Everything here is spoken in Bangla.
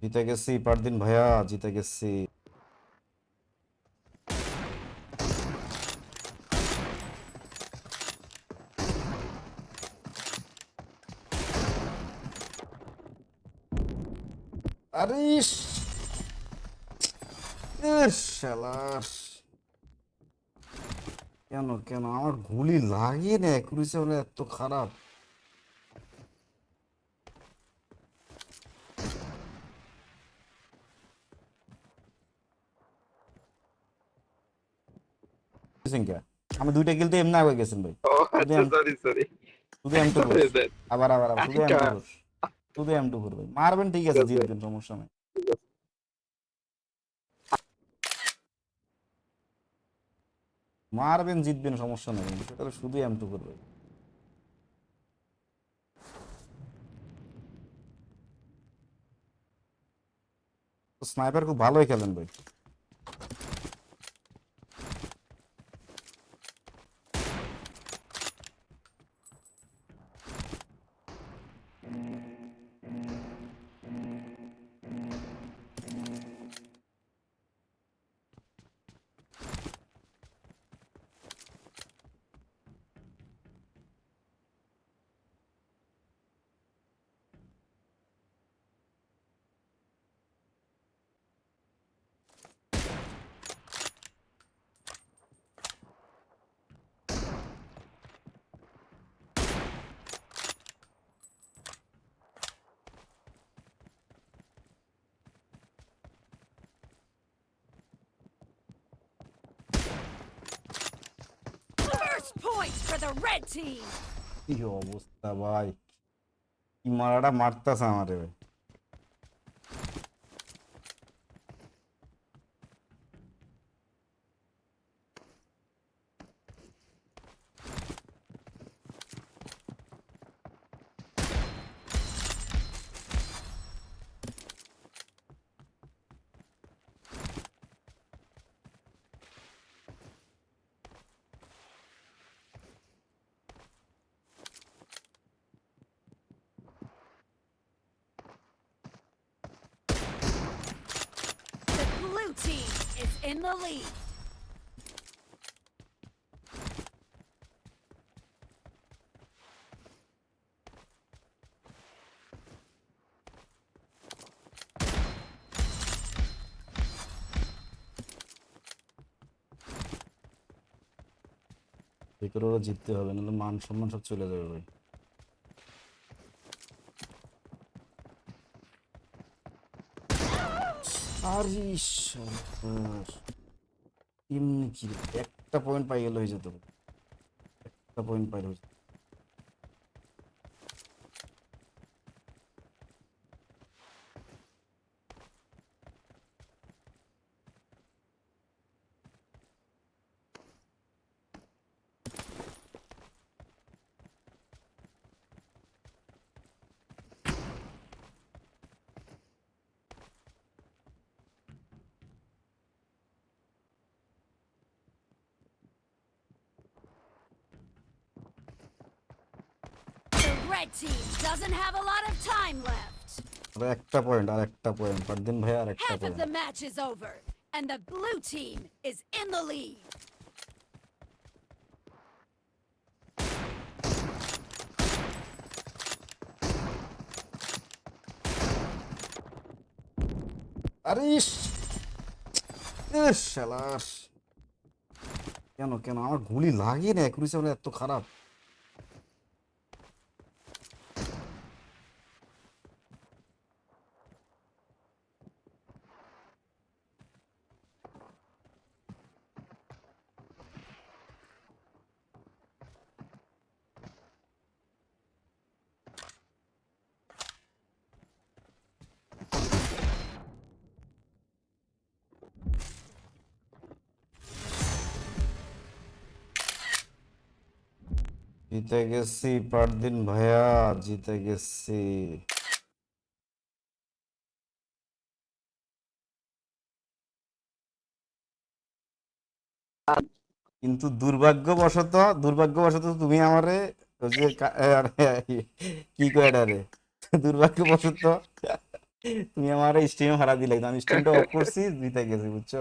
জিতে গেছি পারদিন ভাইয়া জিতে গেছি। ইস! ইস, কেন কেন? আমার গুলি লাগে না একুরিসে হলে এত খারাপ। বুঝছেন কে? আমি দুইটা কিলতে এমনি আগে গেছেন ভাই. সরি সরি শুধু এম টু আবার আবার আবার শুধু এম। টু শুধু এম টু ভাই। মারবেন ঠিক আছে ঠিক আছে। জিতবেন সমস্যা নাই। মারবেন জিতবেন সমস্যা নেই তাহলে শুধু এম টু করবে স্নাইপার খুব ভালোই খেলেন ভাই। First point for the red team. কি অবস্থা ভাই মারাটা মারতাছে আমারে The blue team is in the lead. যে করেও জিততে হবে, নাহলে মান সম্মান সব চলে যাবে ভাই একটা পয়েন্ট পাই গেল হয়ে যেত একটা পয়েন্ট পাইলে হয়ে red team doesn't have a lot of time left. আর একটা পয়েন্ট আর একটা পয়েন্ট পারদিন ভাই আর একটা Half of point the match is over, and the blue team is in the lead. আরে ইস! ইস, শালার কেন কেন আমার গুলি লাগে না একুরিসে হলে এত খারাপ জিতে গেছি পারদিন ভাইয়া জিতে গেছি। কিন্তু দুর্ভাগ্যবশত দুর্ভাগ্যবশত তুমি আমারে যে কা- এ, আরে, কি কয় এটা রে? দুর্ভাগ্যবশত তুমি আমার স্ট্রিম হারা দিলে আমি স্ট্রিমটা অফ করছি জিতে গেছি বুঝছ?